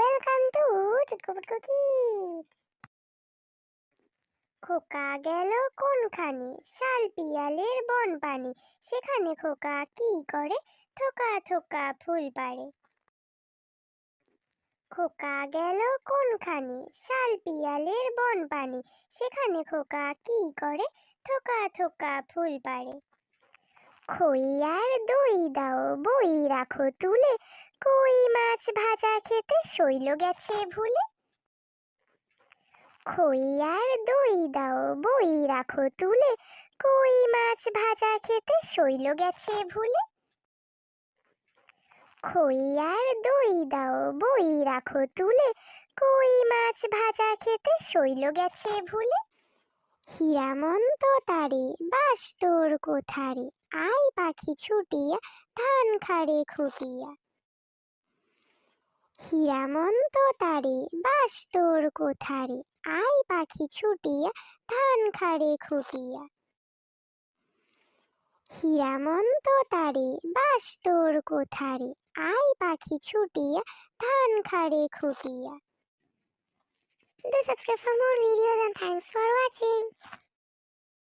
Welcome to চুটকুপুটকু kids খোকা গেল কোনখানে? শাল পিয়ালের বন পানে সেখানে খোকা কি করে? থোকা থোকা ফুল পাড়ে। খোকা গেল কোনখানে? শাল পিয়ালের বন পানে সেখানে খোকা কি করে? থোকা থোকা ফুল পাড়ে। খই আর দই দাও, বই রাখো তুলে। কই মাছ ভাজা খেতে শৈল গেছে ভুলে? খই আর দই দাও, বই রাখো তুলে। কই মাছ ভাজা খেতে শৈল গেছে ভুলে? খই আর দই দাও, বই রাখো তুলে। কই মাছ ভাজা খেতে শৈল গেছে ভুলে? হীরামন্ত তারে বাস তোর কোথারে আই পাখি ছুটিয়া, ধান খাড়ে খুটিয়া। হীরামন্ত তারে বাস তোর কোথারে আই পাখি ছুটিয়া, ধান খাড়ে খুটিয়া। হীরামন্ত তারে বাস তোর কোথারে আই পাখি ছুটিয়া, ধান Khade Khutia. Do subscribe for more videos and thanks for watching.